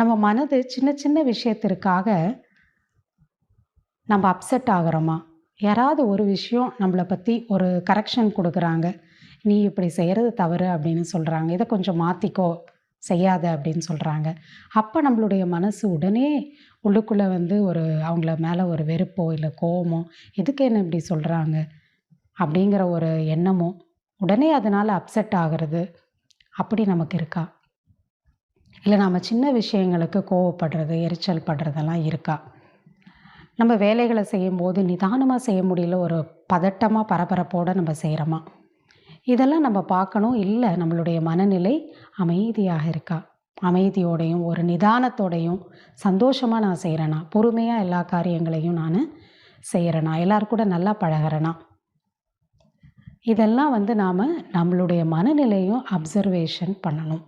நம்ம மனது சின்ன சின்ன விஷயத்திற்காக நம்ம அப்செட் ஆகிறோமா? யாராவது ஒரு விஷயம் நம்மளை பற்றி ஒரு கரெக்ஷன் கொடுக்குறாங்க. நீ இப்படி செய்கிறது தவறு அப்படின்னு சொல்கிறாங்க இதை கொஞ்சம் மாற்றிக்கோ செய்யாத அப்படின்னு சொல்கிறாங்க அப்போ நம்மளுடைய மனசு உடனே உள்ளுக்குள்ளே வந்து ஒரு அவங்கள மேலே ஒரு வெறுப்போ இல்லை கோவமோ எதுக்கு என்ன இப்படி சொல்கிறாங்க அப்படிங்கிற ஒரு எண்ணமோ உடனே அதனால் அப்செட் ஆகிறது அப்படி நமக்கு இருக்கா? இல்லை நாம் சின்ன விஷயங்களுக்கு கோவப்படுறது எரிச்சல் படுறதெல்லாம் இருக்கா? நம்ம வேலைகளை செய்யும்போது நிதானமாக செய்ய முடியல ஒரு பதட்டமாக பரபரப்போடு நம்ம செய்கிறோமா இதெல்லாம் நம்ம பார்க்கணும். இல்லை நம்மளுடைய மனநிலை அமைதியாக இருக்கா? அமைதியோடையும் ஒரு நிதானத்தோடையும் சந்தோஷமாக நான் செய்கிறேனா பொறுமையாக எல்லா காரியங்களையும் நான் செய்கிறேனா எல்லார் கூட நல்லா பழகிறேனா? இதெல்லாம் வந்து நாம் நம்மளுடைய மனநிலையும் அப்சர்வேஷன் பண்ணணும்.